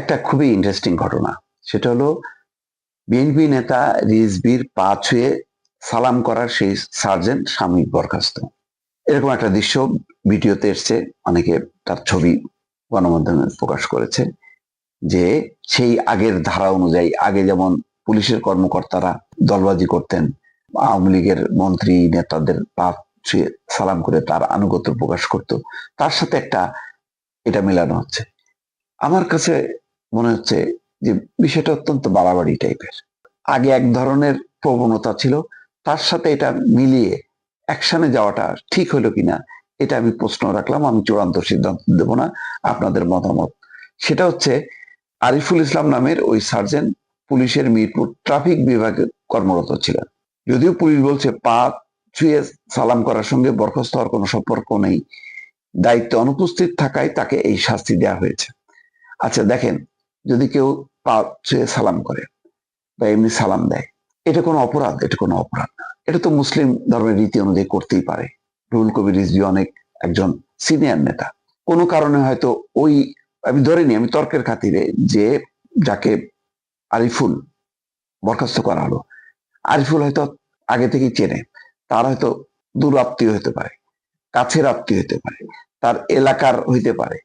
একটা খুবই ইন্টারেস্টিং ঘটনা। সেটা হলো বিএনপি নেতা রিজবির পা ছুঁয়ে সালাম করার সেই সার্জেন্ট সাময়িক বরখাস্ত। এরকম একটা দৃশ্য ভিডিওতে এসছে, অনেকে তার ছবি গণমাধ্যমে প্রকাশ করেছে, যে সেই আগের ধারা অনুযায়ী, আগে যেমন পুলিশের কর্মকর্তারা দলবাজি করতেন, আওয়ামী লীগের মন্ত্রী, নেতাদের পা ছুঁয়ে সালাম করে তার আনুগত্য প্রকাশ করত, তার সাথে একটা এটা মেলানো হচ্ছে। আমার কাছে মনে হচ্ছে যে বিষয়টা অত্যন্ত বাড়াবাড়ি টাইপের। আগে এক ধরনের প্রবণতা ছিল, তার সাথে এটা মিলিয়ে অ্যাকশনে যাওয়াটা ঠিক হলো কিনা, এটা আমি প্রশ্ন রাখলাম, আমি চূড়ান্ত সিদ্ধান্ত দেব না, আপনাদের মতামত। সেটা হচ্ছে আরিফুল ইসলাম নামের ওই সার্জেন পুলিশের মিরপুর ট্রাফিক বিভাগে কর্মরত ছিলেন। যদিও পুলিশ বলছে, পা ছুঁয়ে সালাম করার সঙ্গে বরখাস্ত হওয়ার কোনো সম্পর্ক নেই। দায়িত্বে অনুপস্থিত থাকায় তাকে এই শাস্তি দেওয়া হয়েছে। আচ্ছা দেখেন যদি কেউ পা ছুঁয়ে সালাম করে বা এমনি সালাম দেয়, এটা কোনো অপরাধ, এটা কোনো অপরাধ না। এটা তো মুসলিম ধর্মের রীতি অনুযায়ী করতেই পারে। রুহুল কবির রিজভি অনেক একজন সিনিয়র নেতা। কোনো কারণে হয়তো ওই, আমি ধরে নি আমি তর্কের খাতিরে যে যাকে আরিফুল বরখাস্ত করা হলো, আরিফুল হয়তো আগে থেকেই চেনে। তার হয়তো দূর আত্মীয় হতে পারে, কাছের আত্মীয় হতে পারে, তার এলাকার হইতে পারে,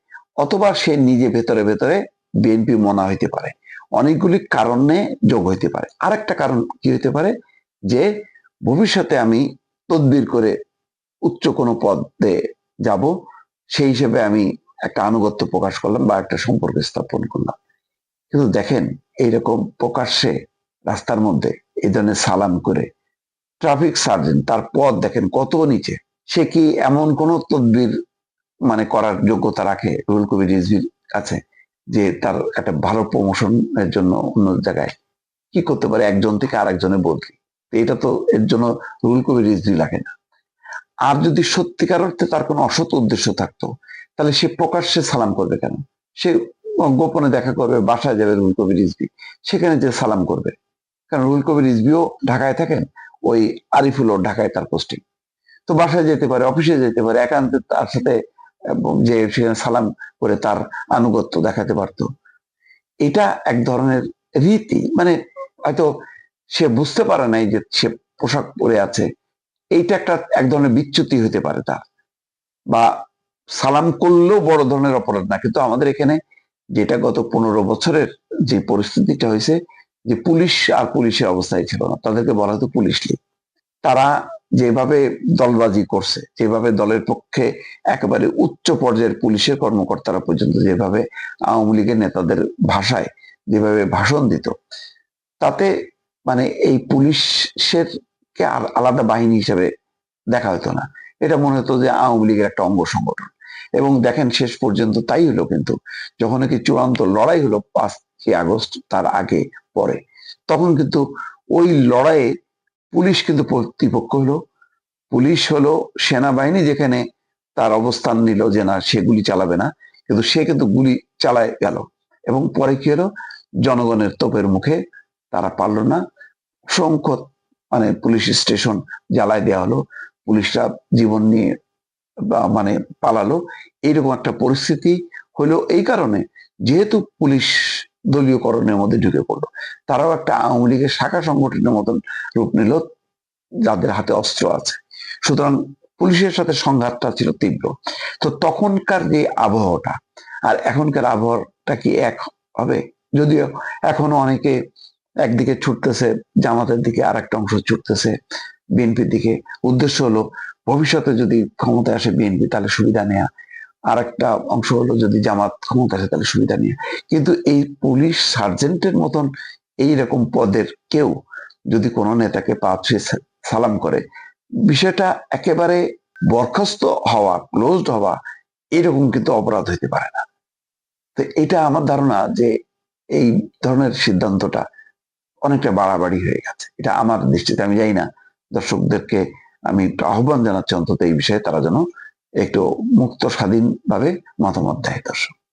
অথবা সে নিজে ভেতরে ভেতরে বিএনপি মনা হইতে পারে। অনেকগুলি কারণে যোগ হইতে পারে। আরেকটা কারণ কি হইতে পারে? যে ভবিষ্যতে আমি তদবির করে উচ্চ কোনো পদে যাব, সেই হিসেবে আমি একটা আনুগত্য প্রকাশ করলাম বা একটা সম্পর্ক স্থাপন করলাম। কিন্তু দেখেন, এইরকম প্রকাশ্যে রাস্তার মধ্যে এই ধরনের সালাম করে ট্রাফিক সার্জেন্ট তার পদ দেখেন কত নিচে। সে কি এমন কোন তদবির মানে করার যোগ্যতা রাখে? রুহুল কবির রিজভির কাছে। যে তার একটা ভালো প্রমোশনের জন্য অন্য জায়গায়। কি করতে পারে? একজন থেকে আরেকজনে বদলি। এটা তো এর জন্য রুহুল কবির রিজভি লাগে না। আর যদি সত্যিকার অর্থে তার কোনো অসৎ উদ্দেশ্য থাকতো, তাহলে সে প্রকাশ্যে সালাম করবে কেন? সে গোপনে দেখা করবে, বাসায় যাবে রুহুল কবির রিজভি। সেখানে যে সালাম করবে। কারণ রুহুল কবির রিজভিও ঢাকায় থাকেন, ওই আরিফুলও ঢাকায় তার পোস্টিং তো বাসায় যেতে পারে, অফিসে যেতে পারে, একান্তে তার সাথে যে সেখানে সালাম করে তার আনুগত্য দেখাতে পারত। এটা এক ধরনের রীতি মানে হয়তো সে বুঝতে পারে নাই যে সে পোশাক পরে আছে। এইটা একটা এক ধরনের বিচ্যুতি হতে পারে তার। বা সালাম করলেও বড় ধরনের অপরাধ না, কিন্তু আমাদের এখানে যেটা গত পনেরো বছরের যে পরিস্থিতিটা হয়েছে, যে পুলিশ আর পুলিশের অবস্থায় ছিল না, তাদেরকে বলা হতো পুলিশ তারা যেভাবে দলবাজি করছে, যেভাবে দলের পক্ষে একেবারে উচ্চ পর্যায়ের পুলিশের কর্মকর্তারা পর্যন্ত যেভাবে আওয়ামী লীগের নেতাদের ভাষায় যেভাবে ভাষণ দিত, তাতে মানে এই পুলিশের কে আর আলাদা বাহিনী হিসেবে দেখা হতো না। এটা মনে হতো যে আওয়ামী লীগের একটা অঙ্গ সংগঠন। এবং দেখেন শেষ পর্যন্ত তাই হলো কিন্তু, যখন কি চূড়ান্ত লড়াই হলো পাঁচই আগস্ট তার আগে পরে, তখন কিন্তু ওই লড়াইয়ে পুলিশ কিন্তু প্রতিপক্ষ হলো। পুলিশ হলো সেনাবাহিনী যেখানে তার অবস্থান নিল যে না, সে গুলি চালাবে না। কিন্তু সে কিন্তু গুলি চালায় গেল। এবং পরে কি হলো? জনগণের তোপের মুখে তারা পারল না। অসংখ্য মানে পুলিশ স্টেশন জ্বালায় দেওয়া হলো। পুলিশরা জীবন নিয়ে মানে পালালো। এইরকম একটা পরিস্থিতি হলো এই কারণে। যেহেতু পুলিশ দলীয়করণের মধ্যে ঢুকে পড়ল। তারাও একটা আওয়ামী লীগের শাখা সংগঠনের মতন রূপ নিল, যাদের হাতে অস্ত্র আছে। সুতরাং পুলিশের সাথে সংঘাতটা ছিল তীব্র। তো তখনকার যে আবহাওয়াটা, আর এখনকার আবহাওয়াটা কি এক হবে? যদিও এখনও অনেকে একদিকে ছুটতেছে, জামাতের দিকে আর একটা অংশ ছুটতেছে, বিএনপির দিকে। উদ্দেশ্য হলো, ভবিষ্যতে যদি ক্ষমতায় আসে বিএনপি, তাহলে সুবিধা নেয়া আর একটা অংশ হলো যদি জামাত ক্ষমতা আসে, তাহলে সুবিধা নিয়ে। কিন্তু এই পুলিশ সার্জেন্টের মতন এইরকম পদের কেউ যদি কোনো নেতাকে পা সালাম করে, বিষয়টা একেবারে বরখাস্ত হওয়া ক্লোজড হওয়া, এরকম কিন্তু অপরাধ হইতে পারে না। তো এটা আমার ধারণা যে এই ধরনের সিদ্ধান্তটা অনেকটা বাড়াবাড়ি হয়ে গেছে। এটা আমার দৃষ্টিতে, আমি যাই না দর্শকদেরকে আমি একটু আহ্বান জানাচ্ছি অন্তত এই বিষয়ে, তারা যেন একটু মুক্ত স্বাধীনভাবে মতামত দেয় দর্শক।